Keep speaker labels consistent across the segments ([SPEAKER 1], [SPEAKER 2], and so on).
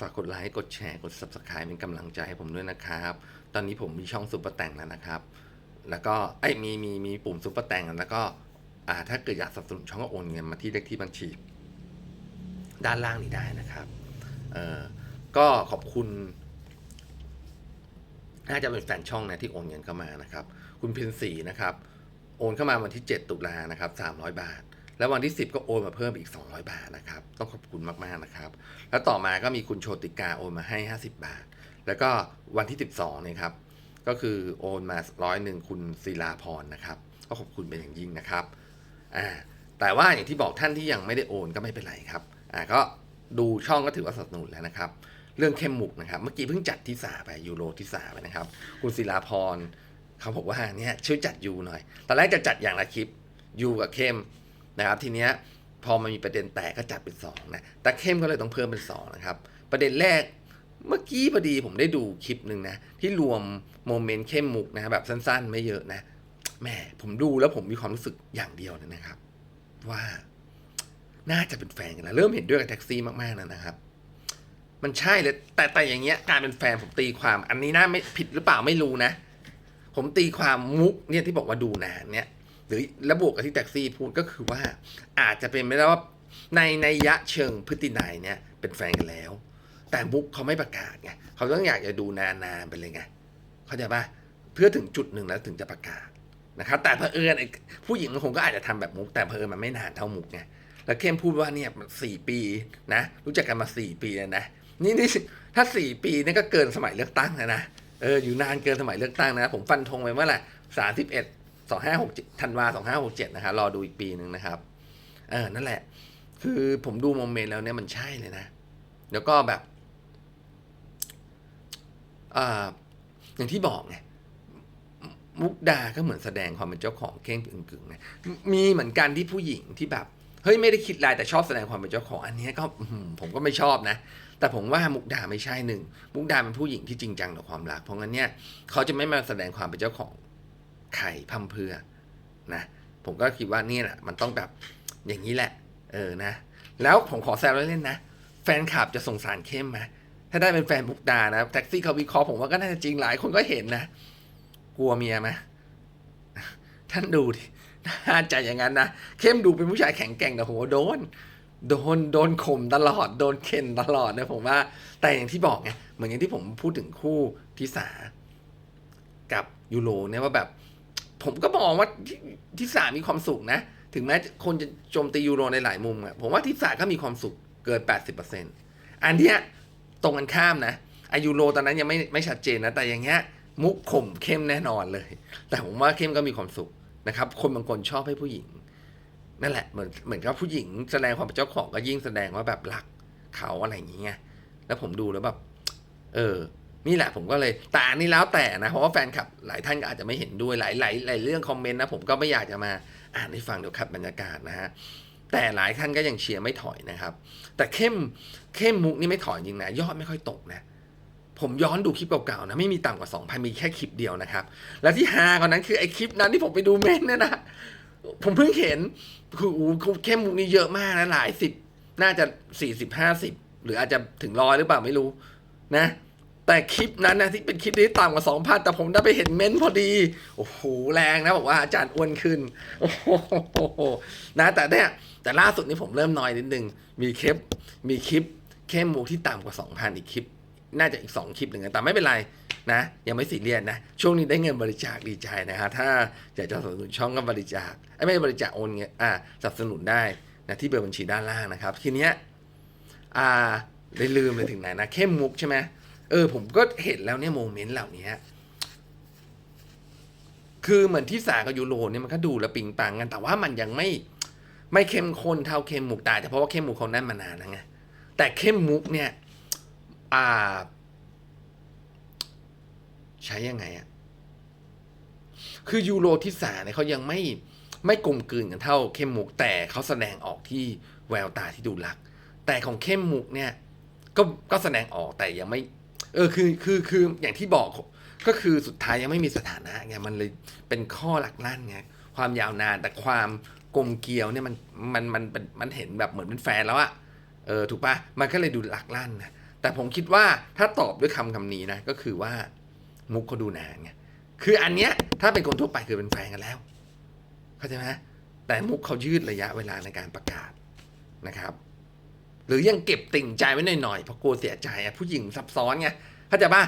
[SPEAKER 1] ฝากกดไลค์กดแชร์กด subscribe เป็นกำลังใจให้ผมด้วยนะครับ ตอนนี้ผมมีช่องซุปเปอร์แต่งแล้วนะครับ แล้วก็ไอ้มีมีมีปุ่มซุปเปอร์แต่งแล้วก็อ่าถ้าเกิดอยากสนับสนุนช่องก็โอนเงินมาที่เลขที่บัญชี ด้านล่างนี้ได้นะครับเอ่อก็ขอบคุณน่าจะเป็นแฟนช่องนะที่โอนเงินเข้ามานะครับ คุณเพ็ญศรีนะครับ โอนเข้ามาวันที่ 7 ตุลานะครับ300 บาท แล้ววันที่ 10 ก็โอนมาเพิ่มอีก 200 บาทนะครับ ต้องขอบคุณมากๆนะครับ แล้วต่อมาก็มีคุณโชติกาโอนมาให้ 50 บาท แล้วก็วันที่ 12เนี่ยครับ ก็คือโอนมาร้อยหนึ่งคุณศิลาพรนะครับ ก็ขอบคุณเป็นอย่างยิ่งนะครับ อ่า แต่ว่าอย่างที่บอกท่านที่ยังไม่ได้โอนก็ไม่เป็นไรครับ อ่า ก็ดูช่องก็ถือว่าสนับสนุนแล้วนะครับ เรื่องเข้มหมุกนะครับ เมื่อกี้เพิ่งจัดที่สาไปยูโรที่สาไปนะครับ คุณศิลาพรเขาบอกว่าเนี่ยช่วยจัดยูหน่อย ตอนแรกจะจัดอย่างละคลิปยูกับเข้ม นะครับทีเนี้ยพอมันมีประเด็นแตกก็จัดเป็นสองนะแต่เข้มก็เลยต้องเพิ่มเป็นสองนะครับประเด็นแรกเมื่อกี้พอดีผมได้ดูคลิปหนึ่งนะที่รวมโมเมนต์เข้มมุกนะแบบสั้น ๆ ไม่เยอะนะแหม่ผมดูแล้วผมมีความรู้สึกอย่างเดียวเลยนะครับ ว่าน่าจะเป็นแฟนกันนะเริ่มเห็นด้วยกับแท็กซี่มากๆแล้วนะครับ มันใช่เลยแต่แต่อย่างเงี้ยการเป็นแฟนผมตีความ อันนี้น่าไม่ผิดหรือเปล่าไม่รู้นะ ผมตีความมุกเนี่ยที่บอกว่าดูนานเนี่ย หรือระบวกกับที่แท็กซี่พูดก็คือว่าอาจจะเป็นไม่ได้ว่าในในยะเชิงพฤตินัยเนี่ยเป็นแฟนกันแล้ว แต่มุกเขาไม่ประกาศไงเขาต้องอยากจะดูนานๆไปเลยไงเข้าใจปะเพื่อถึงจุดหนึ่งแล้วถึงจะประกาศนะครับแต่เผอิญผู้หญิงคงก็อาจจะทำแบบมุก แต่เผอิญมันไม่นานเท่ามุกไงแล้วเข้มพูดว่าเนี่ยสี่ปีนะ รู้จักกันมาสี่ปีแล้วนะนี่นี่ถ้าสี่ปีนี่ก็เกินสมัยเลือกตั้งแล้วนะเอออยู่นานเกินสมัยเลือกตั้งนะ ผมฟันธงไปเมื่อไหร่สามสิบเอ็ด สองห้าหกธันวาสองห้าหกเจ็ดนะครับรอดูอีกปีหนึ่งนะครับเออนั่นแหละ คือผมดูโมเมนต์แล้วเนี่ยมันใช่เลยนะ แล้วก็แบบอ่าอย่างที่บอกไงมุกดาก็เหมือนแสดงความเป็นเจ้าของเก้งกึ่งกึ่งนะมีเหมือนกันที่ผู้หญิงที่แบบเฮ้ยไม่ได้คิดลายแต่ชอบแสดงความเป็นเจ้าของ อันนี้ก็ผมก็ไม่ชอบนะ แต่ผมว่ามุกดาไม่ใช่หนึ่งมุกดาเป็นผู้หญิงที่จริงจังต่อความรัก เพราะงั้นเนี่ยเขาจะไม่มาแสดงความเป็นเจ้าของ ไข่พัมเพื่อนะผมก็คิดว่านี่แหละมันต้องแบบอย่างนี้แหละ เออนะ แล้วผมขอแซวเล่นๆนะ แฟนคลับจะสงสารเข้มไหมถ้าได้เป็นแฟนมุกดานะแท็กซี่เขาวิเคราะห์ผมว่าก็น่าจะจริงหลายคนก็เห็นนะ กลัวเมียไหมท่านดูดิน่าจะอย่างนั้นนะ เข้มดูเป็นผู้ชายแข็งแกร่งแต่ผมว่าโดน โดนโดนข่มตลอด โดนเข็นตลอดนะผมว่า แต่อย่างที่บอกไงเหมือนอย่างที่ผมพูดถึงคู่ทิสากับยูโรเนี่ยว่าแบบ ผมก็มองว่าททิสามีความสุขนะ ถึงแม้คนจะโจมตียูโรในหลายมุมอะผมว่าทิสาก็มีความสุขเกิน 80%อันเนี้ยตรงกันข้ามนะอายูโรตอนนั้นยังไม่ไม่ชัดเจนนะ แต่อย่างเงี้ยมุกข่มเข้มแน่นอนเลย แต่ผมว่าเข้มก็มีความสุขนะครับ คนบางคนชอบให้ผู้หญิง นั่นแหละเหมือนเหมือนกับผู้หญิงแสดงความเป็นเจ้าของก็ยิ่งแสดงว่าแบบรักเขาอะไรอย่างเงี้ยแล้วผมดูแล้วแบบเออ นี่แหละผมก็เลยแต่อันนี้แล้วแต่นะเพราะว่าแฟนคลับหลายท่านก็อาจจะไม่เห็นด้วยหลายหลายหลายเรื่องคอมเมนต์นะผมก็ไม่อยากจะมาอ่านให้ฟังเดี๋ยวขัดบรรยากาศนะฮะแต่หลายท่านก็ยังเชียร์ไม่ถอยนะครับ แต่เข้มเข้มมุกนี่ไม่ถอยจริงนะยอดไม่ค่อยตกนะผมย้อนดูคลิปเก่าๆนะไม่มีต่ำกว่า 2,000 มีแค่คลิปเดียวนะครับ แล้วที่ฮากว่านั้นคือไอ้คลิปนั้นที่ผมไปดูเมนเนี่ยนะผมเพิ่งเห็นคืออู้เข้มมุกนี่เยอะมากนะหลายสิบน่าจะสี่สิบห้าสิบหรืออาจจะถึงร้อยหรือเปล่าไม่รู้นะ แต่คลิปนั้นนะที่เป็นคลิปที่ต่ำกว่าสองพันแต่ผมได้ไปเห็นเม้นพอดี โอ้โหแรงนะบอกว่าอาจารย์อ้วนขึ้นโอ้โหนะแต่เนี่ยแต่ล่าสุดนี้ผมเริ่มน้อยนิดนึง มีคลิป มีคลิปเข้มมุกที่ต่ำกว่าสองพันอีกคลิป น่าจะอีกสองคลิปหนึ่งนะแต่ไม่เป็นไรนะ ยังไม่สีเรียสนะ ช่วงนี้ได้เงินบริจาคดีใจนะฮะ ถ้าอยากจะสนับสนุนช่องก็บริจาคเอ้ไม่บริจาคโอนเงินอ่าสนับสนุนได้นะที่เบอร์บัญชีด้านล่างนะครับ ทีเนี้ย อ่าได้ลืมเลยถึงไหนนะ เข้มมุกใช่ไหม เออผมก็เห็นแล้วเนี่ยโมเมนต์เหล่านี้คือเหมือนที่สากับยูโรเนี่ยมันก็ดูแล้วปิงปังกัน แต่ว่ามันยังไม่ไม่เข้มข้นเท่าเข้มมุกแต่แต่เพราะว่าเข้มมุกเขานั่นมานานแล้วไงแต่เข้มมุกเนี่ย อ่า ใช้ยังไงอะคือยูโรที่สาเนี่ยเขายังไม่ไม่กลมกลืนกันเท่าเข้มมุกแต่เขาแสดงออกที่แววตาที่ดูรัก แต่ของเข้มมุกเนี่ย ก็ก็แสดงออกแต่ยังไม่ เออคือคือคืออย่างที่บอกก็คือสุดท้ายยังไม่มีสถานะไงมันเลยเป็นข้อหลักลั่นไงความยาวนานแต่ความกลมเกลียวเนี่ยมันมันมันเป็นมันเห็นแบบเหมือนเป็นแฟนแล้วอะเออถูกปะมันก็เลยดูหลักลั่นนะแต่ผมคิดว่าถ้าตอบด้วยคำคำนี้นะก็คือว่ามุกเขาดูนานไงคืออันเนี้ยถ้าเป็นคนทั่วไปคือเป็นแฟนกันแล้วเข้าใจไหมแต่มุกเขายืดระยะเวลาในการประกาศนะครับ หรือยังเก็บติ่งใจไว้หน่อยๆเพราะกลัวเสียใจผู้หญิงซับซ้อนไงเข้าใจป่ะ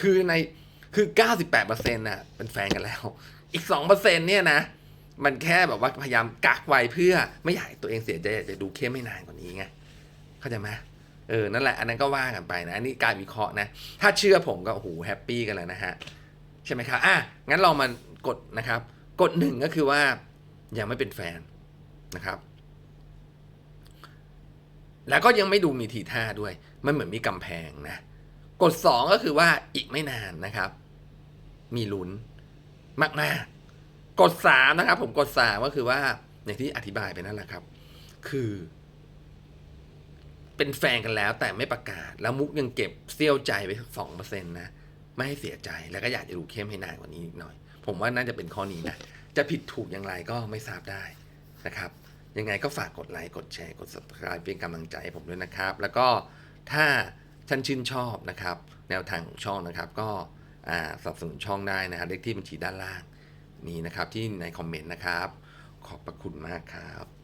[SPEAKER 1] คือในคือ 98%น่ะเป็นแฟนกันแล้ว อีก 2%เนี่ยนะ มันแค่แบบว่าพยายามกักไว้เพื่อไม่อยากให้ตัวเองเสียใจอยากจะดูเข้มไม่นานกว่านี้ไงเข้าใจไหมเออ นั่นแหละ อันนั้นก็ว่ากันไปนะ อันนี้การวิเคราะห์นะ ถ้าเชื่อผมก็โอ้โหแฮปปี้กันแล้วนะฮะ ใช่ไหมครับอะงั้นเรามากดนะครับ กดหนึ่งก็คือว่ายังไม่เป็นแฟนนะครับ แล้วก็ยังไม่ดูมีทีท่าด้วย มันเหมือนมีกำแพงนะกดสองก็คือว่าอีกไม่นานนะครับ มีลุ้นมาก ๆกดสามนะครับ ผมกดสามก็คือว่าอย่างที่อธิบายไปนั่นแหละครับ คือ เป็นแฟนกันแล้วแต่ไม่ประกาศ แล้วมุกยังเก็บเสี้ยวใจไว้สองเปอร์เซ็นต์นะ ไม่ให้เสียใจแล้วก็อยากจะดูเข้มให้นานกว่านี้อีกหน่อย ผมว่าน่าจะเป็นข้อนี้นะ จะผิดถูกอย่างไรก็ไม่ทราบได้นะครับ ยังไงก็ฝากกดไลค์กดแชร์กด subscribe เป็นกำลังใจให้ผมด้วยนะครับ แล้วก็ถ้าท่านชื่นชอบนะครับ แนวทางของช่องนะครับ ก็สนับสนุนช่องได้นะครับเลขที่บัญชีด้านล่างนี้นะครับที่ในคอมเมนต์นะครับ ขอบพระคุณมากครับ